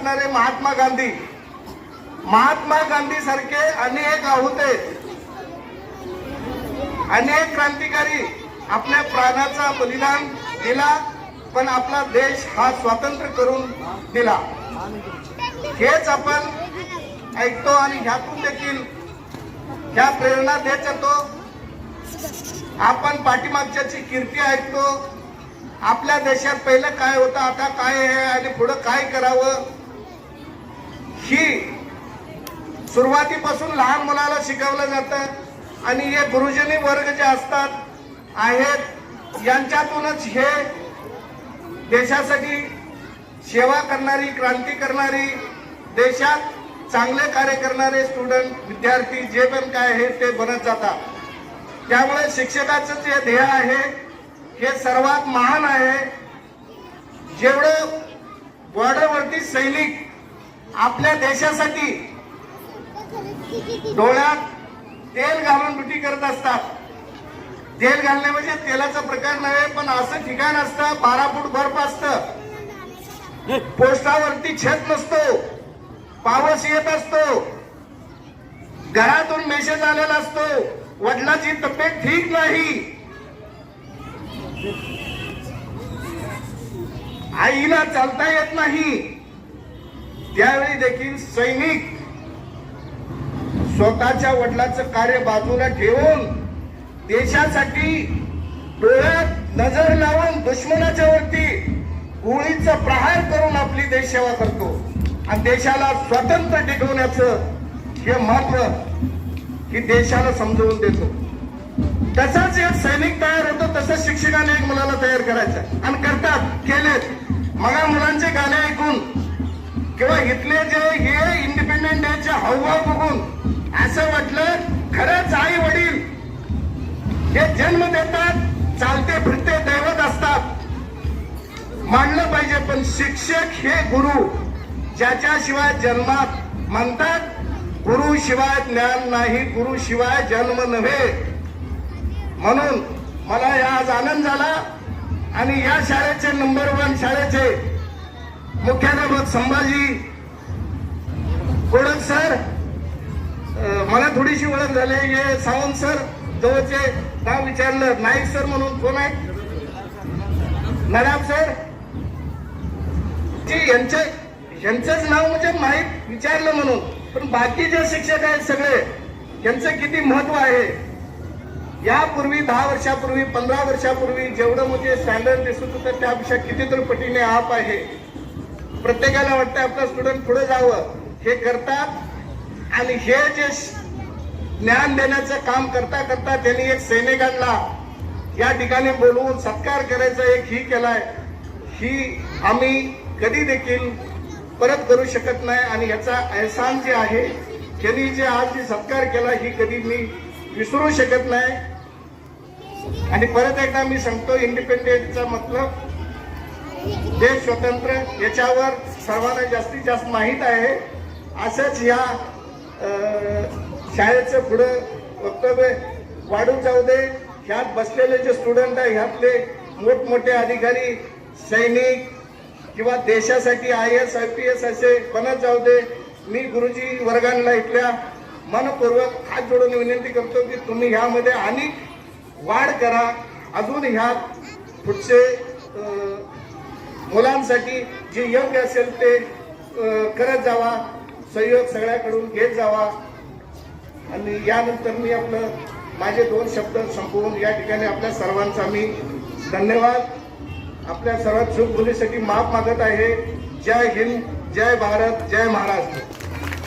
असणारे महात्मा गांधी. महात्मा गांधी सारखे अनेक आहुते. अनेक क्रांतिकारी आपल्या प्राणाचा बलिदान दिला पण आपला देश हा स्वातंत्र्य करून दिला. हेच आपण ऐकतो आणि ह्यातून देखील ह्या प्रेरणा देत येतो आपण पाठीमागच्याची कीर्ती ऐकतो. आपल्या देशात पहिलं काय होतं आता काय आहे आणि पुढं काय करावं? ही सुरुवातीपासून लहान मुलाला शिकवलं जातं. आणि हे गुरुजनी वर्ग जे असतात आहेत यांच्यातूनच हे देशासाठी सेवा करणारी क्रांती करणारी देशात चांगले कार्य करणारे स्टुडंट विद्यार्थी जे पण काय आहे ते बनत जातात. त्यामुळे शिक्षकाचं जे ध्येय आहे हे सर्वात महान आहे. जेवढं बॉर्डरवरती सैनिक आपल्या देशासाठी डोळ्यात तेल घालून ड्युटी करत असतात. तेल घालणे म्हणजे तेलाचा प्रकार नव्हे पण असं ठिकाण असतं बारा फूट बर्फ असत. पोस्टावरती छत नसतो. पावस येत असतो. घरातून मेसेज आलेला असतो. वडिलांची तब्येत ठीक नाही. आईला चालता येत नाही. त्यावेळी देखील सैनिक स्वतःच्या वडिलांचं कार्य बाजूला ठेवून देशासाठी डोळ्यात नजर लावून दुश्मनाच्या वरती गोळीचा प्रहार करून आपली देश सेवा करतो. आणि देशाला स्वतंत्र टिकवण्याचं हे महत्त्व ही देशाला समजवून देतो. तसाच एक सैनिक तयार होतो तसंच शिक्षकाने एक मुलाला तयार करायचं. आणि करतात केलेत. मग मुलांचे गाणे ऐकून किंवा इथले जे हे इंडिपेंडंट डेचे हावभाव बघून असं वाटलं खरंच आई वडील हे जन्म देतात चालते फिरते दैवत असतात. मानलं पाहिजे पण शिक्षक हे गुरु ज्याच्याशिवाय जन्मात म्हणतात गुरु शिवाय ज्ञान नाही गुरु शिवाय जन्म नव्हे. म्हणून मला या आज आनंद झाला आणि या शाळेचे नंबर वन शाळेचे मुख्याध्यापक संभाजी कोडक सर मला थोडीशी ओळख झाली हे सावंत सर जवळचे नाव विचारलं. नाईक सर म्हणून कोण आहे? नडाब सर. जी यांचे यांचंच नाव म्हणजे माहीत विचारलं म्हणून. पण बाकी जे शिक्षक आहेत सगळे यांचं किती महत्त्व आहे? यापूर्वी दहा वर्षापूर्वी पंधरा वर्षापूर्वी जेवढं म्हणजे स्टँडर्ड दिसत होतं त्यापेक्षा कितीतरी पटीने आप आहे. प्रत्येकाला वाटतं आपला स्टुडंट पुढे जावं. हे करतात. आणि हे जे ज्ञान देण्याचं काम करता करता त्यांनी एक सैनिकांना या ठिकाणी बोलवून सत्कार करायचा एक ही केलाय. ही आम्ही कधी देखील परत करू शकत नाही. आणि याचा एहसान जे आहे त्यांनी जे आज जे सत्कार केला ही कधी मी विसरू शकत नाही. आणि परत एकदा मी सांगतो इंडिपेंडेंटचा मतलब देश स्वतंत्र याच्यावर सर्वांना जास्तीत जास्त माहीत आहे असंच या शाळेचं पुढं वक्तव्य वाढून जाऊ दे. ह्यात बसलेले जे स्टुडंट आहे ह्यातले मोठमोठे अधिकारी सैनिक किंवा देशासाठी I S I P S असे बनत जाऊ दे. मी गुरुजी वर्गांना इथल्या मनपूर्वक हात जोडून विनंती करतो की तुम्ही ह्यामध्ये आणि वाढ करा. अजून ह्यात पुढचे मुलांसाठी जे योग्य असेल ते करत जावा सहयोग सगळ्याकडून घेत जावा. आणि यानंतर मी आपलं माझे दोन शब्द संपवून या ठिकाणी आपल्या सर्वांचा मी धन्यवाद. आपल्या सर्वात चूक बोलीसाठी माफ मागत आहे. जय हिंद जय भारत जय महाराष्ट्र.